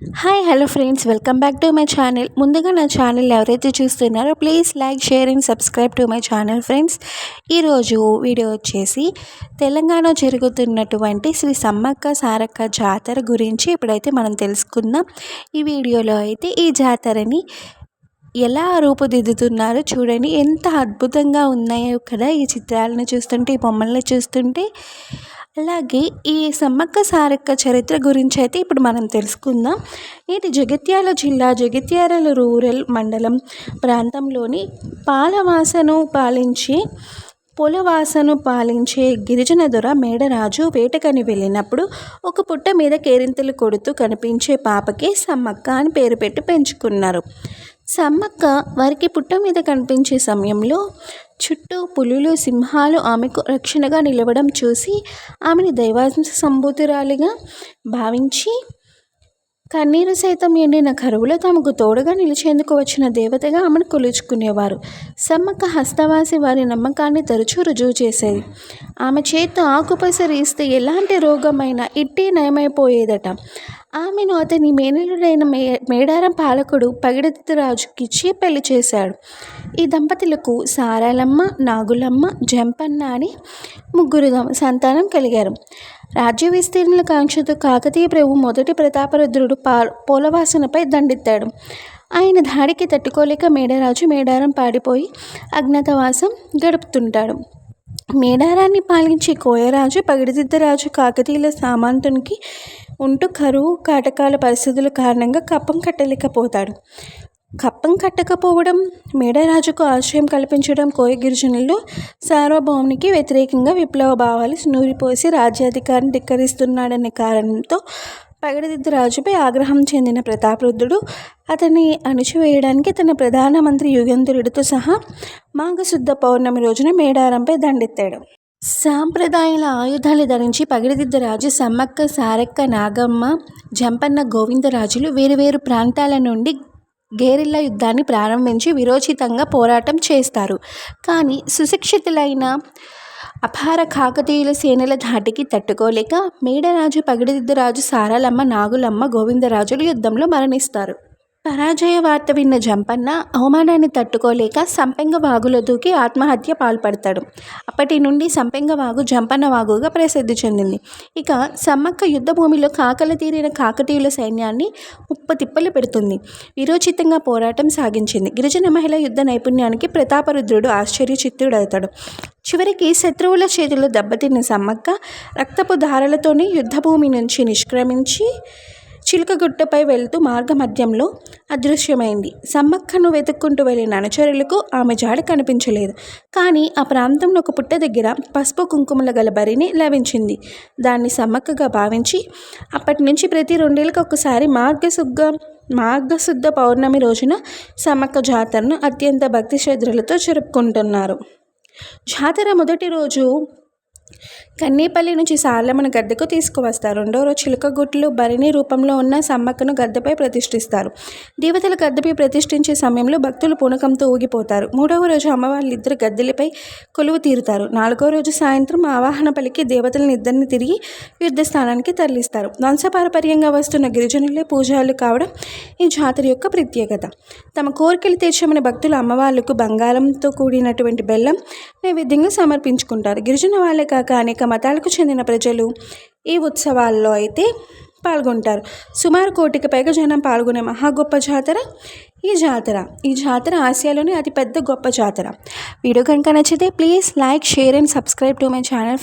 Hi hello friends welcome back to my channel ముందుగా నా channel ఎవరైతే చూస్తున్నారో please like share and subscribe to my channel friends ఈరోజు video వచ్చేసి తెలంగాణ జరుగుతున్నటువంటి శ్రీ సమ్మక్క సారక్క జాతర గురించి ఇప్పుడైతే మనం తెలుసుకుందాం. ఈ వీడియోలో అయితే ఈ జాతరని ఎలా రూపుదిద్దుతున్నారో చూడండి. ఎంత అద్భుతంగా ఉన్నాయో కదా ఈ చిత్రాలను చూస్తుంటే ఈ బొమ్మల్ని చూస్తుంటే. అలాగే ఈ సమ్మక్క సారక్క చరిత్ర గురించి అయితే ఇప్పుడు మనం తెలుసుకుందాం. ఇది జగిత్యాల జిల్లా జగిత్యాల రూరల్ మండలం ప్రాంతంలోని పాలవాసను పాలించే పొలవాసను పాలించే గిరిజన దొర మేడరాజు వేటకని వెళ్ళినప్పుడు ఒక పుట్ట మీద కేరింతలు కొడుతూ కనిపించే పాపకి సమ్మక్క అని పేరు పెట్టి పెంచుకున్నారు. సమ్మక్క వారికి పుట్ట మీద కనిపించే సమయంలో చుట్టూ పులులు సింహాలు ఆమెకు రక్షణగా నిలవడం చూసి ఆమెని దైవాంశ సంభూతురాలిగా భావించి కన్నీరు సైతం ఎండిన కరువులో తమకు తోడుగా నిలిచేందుకు వచ్చిన దేవతగా ఆమెను కొలుచుకునేవారు. సమ్మక్క హస్తవాసి వారి నమ్మకాన్ని తరచూ రుజువు చేసేది. ఆమె చేత ఆకుపసరిస్తే ఎలాంటి రోగమైనా ఇట్టే నయమైపోయేదట. ఆమెను అతని మేనలుడైన మే మేడారం పాలకుడు పగిడితరాజుకిచ్చి పెళ్ళి చేశాడు. ఈ దంపతులకు సారాలమ్మ నాగులమ్మ జంపన్న అని ముగ్గురు సంతానం కలిగారు. రాజ్య విస్తీర్ణుల కాంక్షతో కాకతీయ ప్రభు మొదటి ప్రతాపరుద్రుడు పా పోలవాసనపై దండెత్తాడు. ఆయన దాడికి తట్టుకోలేక మేడరాజు మేడారం పాడిపోయి అజ్ఞాతవాసం గడుపుతుంటాడు. మేడారాన్ని పాలించే కోయరాజు పగిడిదిద్దరాజు కాకతీయుల సామంతునికి ఉంటూ కరువు కాటకాల పరిస్థితుల కారణంగా కప్పం కట్టలేకపోతాడు. కప్పం కట్టకపోవడం మేడరాజుకు ఆశ్రయం కల్పించడం కోయ గిరిజనులు సార్వభౌమునికి వ్యతిరేకంగా విప్లవ భావాలు నూరిపోసి రాజ్యాధికారిని ధిక్కరిస్తున్నాడనే కారణంతో పగడదిద్దు రాజుపై ఆగ్రహం చెందిన ప్రతాపరుద్రుడు అతన్ని అణిచివేయడానికి తన ప్రధానమంత్రి యుగంధరుడితో సహా మాఘశుద్ధ పౌర్ణమి రోజున మేడారంపై దండెత్తాడు. సాంప్రదాయాల ఆయుధాలు ధరించి పగిడిదిద్ద రాజు సమ్మక్క సారక్క నాగమ్మ జంపన్న గోవిందరాజులు వేరువేరు ప్రాంతాల నుండి గేరిల్ల యుద్ధాన్ని ప్రారంభించి విరోచితంగా పోరాటం చేస్తారు. కానీ సుశిక్షితులైన అపార కాకతీయుల సేనల ధాటికి తట్టుకోలేక మేడరాజు పగిడిదిద్దరాజు సారాలమ్మ నాగులమ్మ గోవిందరాజులు యుద్ధంలో మరణిస్తారు. పరాజయ వార్త విన్న జంపన్న అవమానాన్ని తట్టుకోలేక సంపెంగ వాగులో దూకి ఆత్మహత్య పాల్పడతాడు. అప్పటి నుండి సంపెంగ వాగు జంపన్న వాగుగా ప్రసిద్ధి చెందింది. ఇక సమ్మక్క యుద్ధభూమిలో కాకల తీరిన కాకతీయుల సైన్యాన్ని తిప్పలు పెడుతుంది. విరోచితంగా పోరాటం సాగించింది. గిరిజన మహిళ యుద్ధ నైపుణ్యానికి ప్రతాపరుద్రుడు ఆశ్చర్యచిత్తుడవుతాడు. చివరికి శత్రువుల చేతుల్లో దెబ్బతిన్న సమ్మక్క రక్తపు ధారలతోనే యుద్ధభూమి నుంచి నిష్క్రమించి చిలుకగుట్టపై వెళ్తూ మార్గమధ్యంలో అదృశ్యమైంది. సమ్మక్కను వెతుక్కుంటూ వెళ్ళిన అనుచరులకు ఆమె జాడ కనిపించలేదు. కానీ ఆ ప్రాంతంలో ఒక పుట్ట దగ్గర పసుపు కుంకుమల గల బరిని లభించింది. దాన్ని సమ్మక్కగా భావించి అప్పటి నుంచి ప్రతి రెండేళ్ళకి ఒకసారి మార్గశుద్ధ మార్గశుద్ధ పౌర్ణమి రోజున సమ్మక్క జాతరను అత్యంత భక్తి శ్రద్ధలతో జరుపుకుంటున్నారు. జాతర మొదటి రోజు కన్నీపల్లి నుంచి సార్లమ్మను గద్దెకు తీసుకువస్తారు. రెండో రోజు చిలుకగుట్లు భరిణి రూపంలో ఉన్న సమ్మక్కను గద్దెపై ప్రతిష్ఠిస్తారు. దేవతల గద్దెపై ప్రతిష్ఠించే సమయంలో భక్తులు పూనకంతో ఊగిపోతారు. మూడవ రోజు అమ్మవారి ఇద్దరు గద్దెలపై కొలువు తీరుతారు. నాలుగో రోజు సాయంత్రం ఆవాహన పలికి దేవతలను ఇద్దరిని తిరిగి యుద్ధ స్థానానికి తరలిస్తారు. వంశపారపర్యంగా వస్తున్న గిరిజనులే పూజారులు కావడం ఈ జాతర యొక్క ప్రత్యేకత. తమ కోరికలు తీర్చమని భక్తులు అమ్మవార్లకు బంగారంతో కూడినటువంటి బెల్లం నైవేద్యంగా సమర్పించుకుంటారు. గిరిజన వాళ్ళే కాక అనేక మతాలకు చెందిన ప్రజలు ఈ ఉత్సవాల్లో అయితే పాల్గొంటారు. సుమారు కోటికి పైగా జనం పాల్గొనే మహా గొప్ప జాతర ఈ జాతర. ఈ జాతర ఆసియాలోనే అతిపెద్ద గొప్ప జాతర. వీడియో కనుక నచ్చితే please like share and subscribe to my channel.